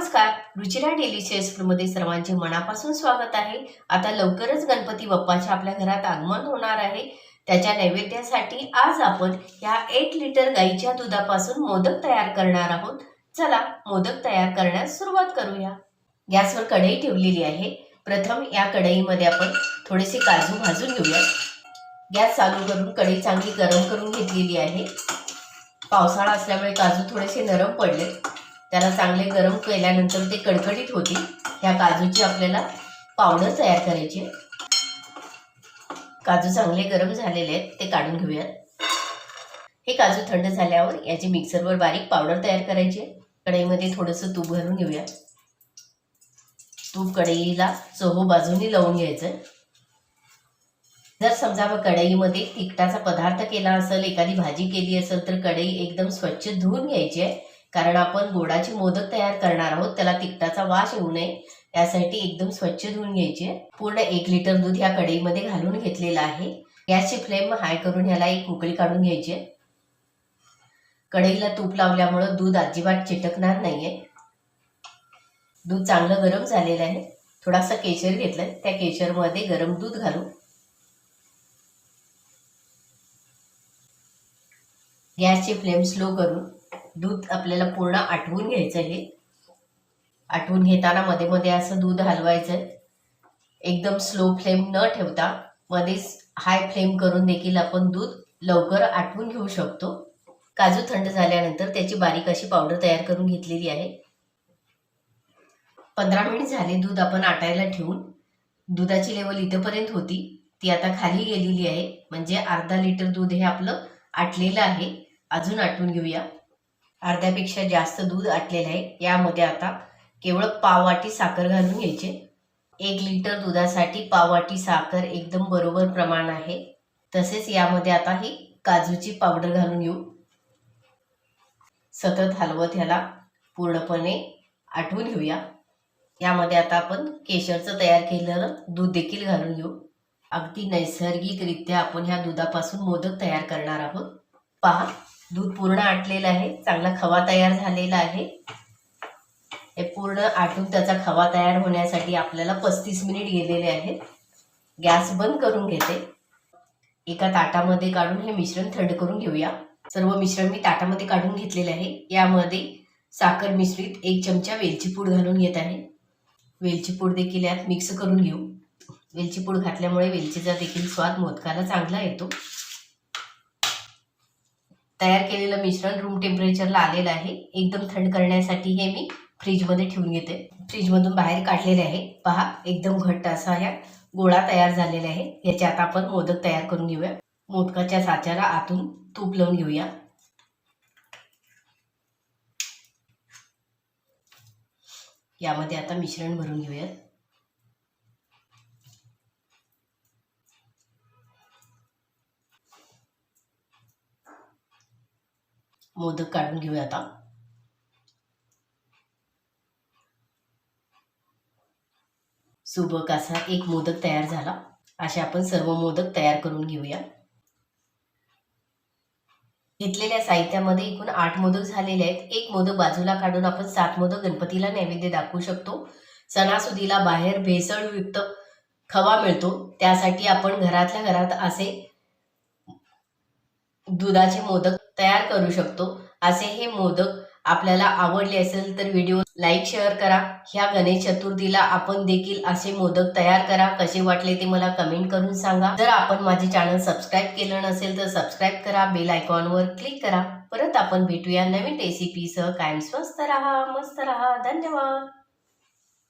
नमस्कार. रुचिरा डेलिशियसमध्ये सर्वांचे मनापासून स्वागत आहे. आता लवकरच गणपती बाप्पाच्या आपल्या घरात आगमन होणार आहे. त्याच्या नैवेद्यासाठी आज आपण या एक लिटर गाईच्या दुधापासून मोदक तयार करणार आहोत. चला मोदक तयार करण्यास सुरुवात करूया. गॅसवर कढई ठेवलेली आहे. प्रथम या कढईमध्ये आपण थोडेसे काजू भाजून घेऊया गॅस चालू करून कढई चांगली गरम करून घेतलेली आहे. पावसाळा असल्यामुळे काजू थोडेसे नरम पडले त्याला चांगले गरम केल्यानंतर ते कडकडीत होती. ह्या काजूची आपल्याला पावडर तयार करायची काजू चांगले गरम झालेले आहेत ते काढून घेऊयात. हे काजू थंड झाल्यावर याची मिक्सरवर बारीक पावडर तयार करायची कढईमध्ये थोडंसं तूप घालून घेऊया तूप कढईला चहो बाजूनी लावून घ्यायचं जर समजा कढईमध्ये तिखटाचा पदार्थ केला असेल एखादी भाजी केली असेल तर कढई एकदम स्वच्छ धुवून घ्यायची आहे. कारण आपण गोडाचे मोदक तयार करणार आहोत त्याला तिखटाचा वास येऊ नये. यासाठी एकदम स्वच्छ धुवून घ्यायची. आहे पूर्ण एक लिटर दूध ह्या कढईमध्ये घालून घेतलेलं आहे. गॅसची फ्लेम हाय करून ह्याला एक उकळी काढून घ्यायची आहे. कढईला तूप लावल्यामुळं दूध अजिबात चिटकणार नाहीये. दूध चांगलं गरम झालेलं आहे. थोडासा केशर घेतलाय. त्या केशरमध्ये गरम दूध घालू. गॅसची फ्लेम स्लो करून दूध आपल्याला पूर्ण आटवून घ्यायचं आहे आटवून घेताना मध्ये मध्ये असं दूध हलवायचं. आहे एकदम स्लो फ्लेम न ठेवता मध्येच हाय फ्लेम करून देखील आपण दूध लवकर आटवून घेऊ शकतो. काजू थंड झाल्यानंतर त्याची बारीक अशी पावडर तयार करून घेतलेली आहे. पंधरा मिनिट झाले दूध आपण आटायला ठेवून. दुधाची लेवल इथंपर्यंत होती. ती आता खाली गेलेली आहे. म्हणजे अर्धा लिटर दूध हे आपलं आटलेलं आहे. अजून आटवून घेऊया. अर्ध्यापेक्षा जास्त दूध आटलेलं आहे. यामध्ये आता केवळ पाववाटी साखर घालून घ्यायचे. एक लिटर दुधासाठी पाववाटी साखर एकदम बरोबर प्रमाण आहे. तसेच यामध्ये आता ही काजूची पावडर घालून घेऊ. सतत हलवत ह्याला पूर्णपणे आटवून घेऊया. यामध्ये आता आपण केशरचं तयार केलेलं दूध देखील घालून घेऊ. अगदी नैसर्गिकरित्या आपण ह्या दुधापासून मोदक तयार करणार आहोत. पहा दूध पूर्ण आटलेलं आहे चांगला खवा तयार झालेला आहे. हे पूर्ण आटून त्याचा खवा तयार होण्यासाठी आपल्याला पस्तीस मिनिट गेलेले आहेत. गॅस बंद करून घेते. एका ताटामध्ये काढून हे मिश्रण थंड करून घेऊया. सर्व मिश्रण मी ताटामध्ये काढून घेतलेले आहे. यामध्ये साखर मिश्रित एक चमचा वेलची पूड घालून घेत आहे. वेलची पूड देखील यात मिक्स करून घेऊ. वेलची पूड घातल्यामुळे वेलचीचा देखील स्वाद मोदकाला चांगला येतो. तयार केलेलं मिश्रण रूम टेम्परेचरला आलेलं आहे. एकदम थंड करण्यासाठी हे मी फ्रीजमध्ये ठेवून घेते. फ्रीजमधून बाहेर काढलेले आहे. पहा एकदम घट्ट असा ह्या गोळा तयार झालेला आहे. याचे आता आपण मोदक तयार करून घेऊया. मोदकाच्या साच्याला आतून तूप लावून घेऊया. यामध्ये आता मिश्रण भरून घेऊयात. मोदक काढून घेऊया आता. सुबक असा एक मोदक तयार झाला असे आपण सर्व मोदक तयार करून घेऊया. घेतलेल्या साहित्यामध्ये एकूण आठ मोदक झालेले आहेत. एक मोदक बाजूला काढून आपण सात मोदक गणपतीला नैवेद्य दाखवू शकतो. सणासुदीला बाहेर भेसळयुक्त खवा मिळतो. त्यासाठी आपण घरातल्या घरात असे दुधाचे मोदक तयार करू शकतो. असे हे मोदक आपल्याला आवडले असेल तर व्हिडिओ लाईक शेअर करा. ह्या गणेश चतुर्थीला आपण देखील असे मोदक तयार करा. कसे वाटले ते मला कमेंट करून सांगा. जर आपण माझे चॅनल सबस्क्राईब केलं नसेल तर सबस्क्राईब करा. बेल आयकॉनवर क्लिक करा. परत आपण भेटूया नवीन रेसिपीसह कायम स्वस्त राहा मस्त राहा. धन्यवाद.